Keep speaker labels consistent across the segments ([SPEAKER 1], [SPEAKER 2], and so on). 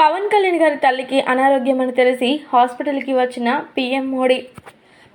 [SPEAKER 1] పవన్ కళ్యాణ్ గారి తల్లికి అనారోగ్యం అని తెలిసి హాస్పిటల్కి వచ్చిన పీఎం మోడీ.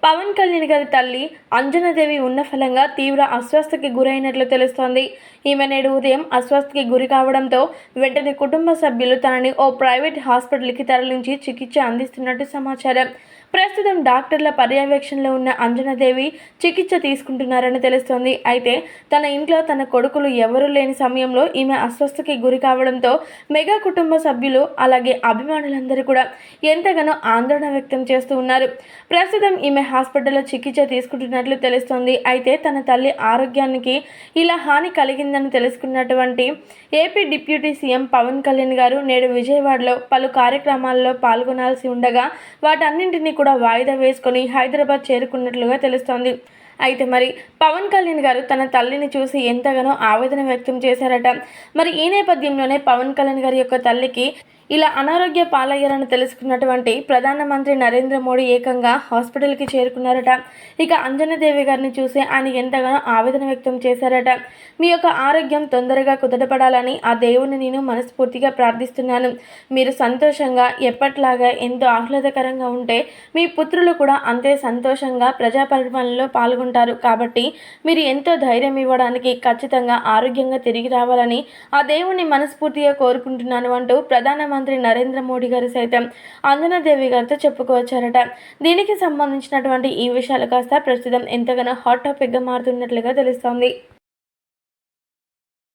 [SPEAKER 1] పవన్ కళ్యాణ్ గారి తల్లి అంజనాదేవి ఉన్న ఫలంగా తీవ్ర అస్వస్థకి గురైనట్లు తెలుస్తోంది. ఈమె నేడు ఉదయం అస్వస్థకి గురి కావడంతో వెంటనే కుటుంబ సభ్యులు తనని ఓ ప్రైవేట్ హాస్పిటల్కి తరలించి చికిత్స అందిస్తున్నట్టు సమాచారం. ప్రస్తుతం డాక్టర్ల పర్యవేక్షణలో ఉన్న అంజనాదేవి చికిత్స తీసుకుంటున్నారని తెలుస్తోంది. అయితే తన ఇంట్లో తన కొడుకులు ఎవరూ లేని సమయంలో ఈమె అస్వస్థకి గురి కావడంతో మెగా కుటుంబ సభ్యులు అలాగే అభిమానులందరూ కూడా ఎంతగానో ఆందోళన వ్యక్తం చేస్తూ ఉన్నారు. ప్రస్తుతం ఈమె హాస్పిటల్లో చికిత్స తీసుకుంటున్నట్లు తెలుస్తోంది. అయితే తన తల్లి ఆరోగ్యానికి ఇలా హాని కలిగిందని తెలుసుకున్నటువంటి AP deputy CM Pawan Kalyan గారు నేడు విజయవాడలో పలు కార్యక్రమాల్లో పాల్గొనాల్సి ఉండగా వాటన్నింటినీ కూడా వాయిదా వేసుకొని హైదరాబాద్ చేరుకున్నట్లుగా తెలుస్తోంది. అయితే మరి పవన్ కళ్యాణ్ గారు తన తల్లిని చూసి ఎంతగానో ఆవేదన వ్యక్తం చేశారట. మరి ఈ నేపథ్యంలోనే పవన్ కళ్యాణ్ గారి యొక్క తల్లికి ఇలా అనారోగ్య పాలయ్యారని తెలుసుకున్నటువంటి ప్రధానమంత్రి నరేంద్ర మోడీ ఏకంగా హాస్పిటల్కి చేరుకున్నారట. ఇక అంజనాదేవి గారిని చూసి ఆయన ఎంతగానో ఆవేదన వ్యక్తం చేశారట. మీ యొక్క ఆరోగ్యం తొందరగా కుదటపడాలని ఆ దేవుని నేను మనస్ఫూర్తిగా ప్రార్థిస్తున్నాను. మీరు సంతోషంగా ఎప్పట్లాగా ఎంతో ఆహ్లాదకరంగా ఉంటే మీ పుత్రులు కూడా అంతే సంతోషంగా ప్రజా పరిపాలనలో పాల్గొంటారు. కాబట్టి మీరు ఎంతో ధైర్యం ఇవ్వడానికి ఖచ్చితంగా ఆరోగ్యంగా తిరిగి రావాలని ఆ దేవుని మనస్ఫూర్తిగా కోరుకుంటున్నాను అంటూ ప్రధానమంత్రి నరేంద్ర మోడీ గారు సైతం అంజనాదేవి గారితో చెప్పుకొచ్చారట దీనికి సంబంధించినటువంటి ఈ విషయాలు కాస్త ప్రస్తుతం ఎంతగానో హాట్ టాపిక్గా మారుతున్నట్లుగా తెలుస్తోంది.